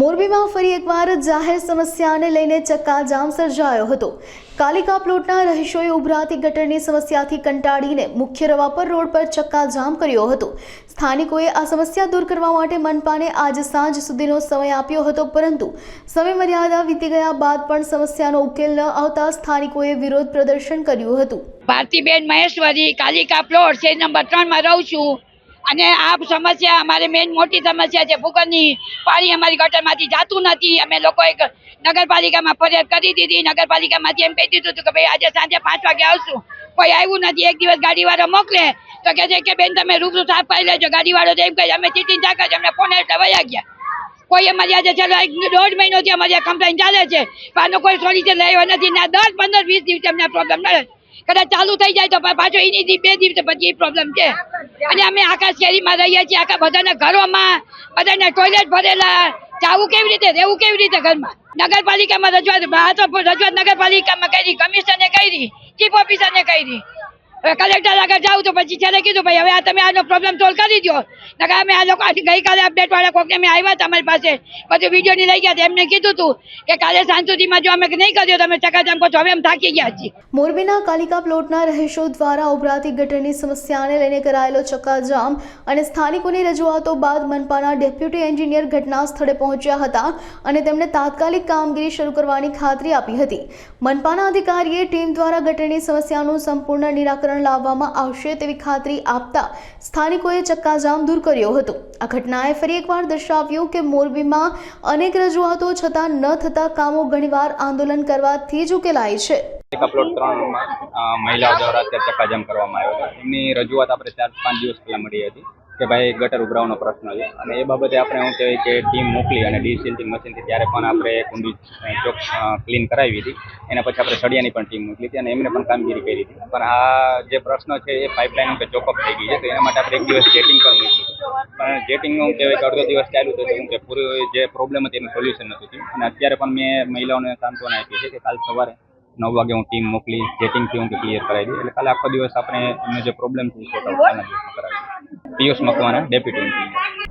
મોરબીમાં ફરી એકવાર જાહેર સમસ્યાને લઈને ચક્કાજામ સર્જાયો હતો. કાલિકા પ્લોટના રહીશોએ ઉભરાતી ગટરની સમસ્યાથી કંટાળીને મુખ્ય રવાપર રોડ પર ચક્કાજામ કર્યો હતો. સ્થાનિકોએ આ સમસ્યા દૂર કરવા માટે મનપાને આજ સાંજ સુધીનો સમય આપ્યો હતો, પરંતુ સમય મર્યાદા વીતી ગયા બાદ પણ સમસ્યાનો ઉકેલ ન આવતા સ્થાનિકોએ વિરોધ પ્રદર્શન કર્યું હતું. ભારતીબેન મહેશ્વરી, કાલિકા પ્લોટ છે નંબર ત્રણમાં રહું છું. અને આ સમસ્યા અમારે મેઇન મોટી સમસ્યા છે. ભૂગરની પાણી અમારી ગટરમાંથી જાતું નથી. અમે લોકો એક નગરપાલિકામાં ફરિયાદ કરી દીધી. નગરપાલિકામાંથી એમ કહી દીધું હતું કે ભાઈ, આજે સાંજે પાંચ વાગે આવશું. કોઈ આવ્યું નથી. એક દિવસ ગાડીવાળો મોકલે તો કહે છે કે, બેન, તમે રૂબરૂ સાફ કરી લેજો. ગાડીવાળો એમ કહે અમે ચીટી ચાકા છે અમને ફોન એટલે વયા ગયા. કોઈ અમારી આજે ચાલો દોઢ મહિનોથી અમારી આ કમ્પ્લેન ચાલે છે. આનો કોઈ સોલ્યુશન લેવા નથી. ને દસ પંદર વીસ દિવસે અમને પ્રોબ્લેમ મળે કદાચ ચાલુ થઈ જાય તો પાછો એની બે દિવસ પછી પ્રોબ્લેમ છે. અને અમે આખા શેરીમાં રહીએ છીએ, આખા બધાના ઘરોમાં, બધાના ટોયલેટ ભરેલા. જાવું કેવી રીતે? રહેવું કેવી રીતે ઘરમાં? નગરપાલિકામાં રજૂઆત આ તો રજૂઆત નગરપાલિકામાં કરી કમિશનને કરી ચીફ ઓફિસરને કરી. હવે કલેક્ટર આગળ જાઉં તો પછી છેલ્લે કીધું, ભાઈ, હવે આ તમે આનો પ્રોબ્લેમ સોલ્વ કરી દો નકર અમે આ લોકો ગઈકાલે અપડેટ વાળા કોકને અમે આવ્યા હતા અમારી પાસે. પછી વીડિયો ની લઈ ગયા એમને કીધું હતું કે કાલે સાંજ સુધીમાં જો અમે નહીં કર્યો તમે ચકાચમ કહો છો, હવે અમે થાકી ગયા છીએ. મોરબીના કાલિકા પ્લોટના રહેશો દ્વારા ઉભરાતી ગટરની સમસ્યાને લઈને કરાયેલો ચક્કાજામ અને સ્થાનિકોની રજૂઆતો બાદ મનપાના ડેપ્યુટી એન્જિનિયર ઘટના સ્થળે પહોંચ્યા હતા અને તેમણે તાત્કાલિક કામગીરી શરૂ કરવાની ખાતરી આપી હતી. મનપાના અધિકારીએ ટીમ દ્વારા ગટરની સમસ્યાનું સંપૂર્ણ નિરાકરણ લાવવામાં આવશે તેવી ખાતરી આપતા સ્થાનિકોએ ચક્કાજામ દૂર કર્યો હતો. આ ઘટનાએ ફરી એકવાર દર્શાવ્યું કે મોરબીમાં અનેક રજૂઆતો છતાં ન થતા કામો ઘણીવાર આંદોલન કરવાથી જ ઉકેલાય છે. એક અપલોડ ત્રણમાં મહિલાઓ દ્વારા અત્યારે ચક્કાજામ કરવામાં આવ્યો હતો. એમની રજૂઆત આપણે ચાર પાંચ દિવસ પહેલાં મળી હતી. કે ભાઈ ગટર ઉભરાવાનો પ્રશ્ન છે. અને એ બાબતે આપણે શું કહેવાય કે ટીમ મોકલી અને ડીસીલથી મશીનથી ત્યારે પણ આપણે કુંડી ચોક ક્લીન કરાવી હતી. એના પછી આપણે સળિયાની પણ ટીમ મોકલી હતી અને એમને પણ કામગીરી કરી હતી. પણ આ જે પ્રશ્ન છે એ પાઇપલાઇન કે ચોકઅપ થઈ ગઈ છે. તો એના માટે આપણે એક દિવસ જેટિંગ પણ મૂક્યું પણ જેટિંગનું કહેવાય કે અડધો દિવસ ચાલ્યું તો શું કે પૂરું જે પ્રોબ્લેમ હતી એનું સોલ્યુશન નહોતું થયું. અને અત્યારે પણ મેં મહિલાઓને સાંત્વના આપી છે કે કાલ સવારે નવ વાગે હું ટીમ મોકલી જેટિંગથી હું ક્લિયર કરાવી દઈ એટલે કાલે આખો દિવસ આપણે એમનો જે પ્રોબ્લેમ છે એ કરાવી પિયુષ મકવાણા ડેપ્યુટી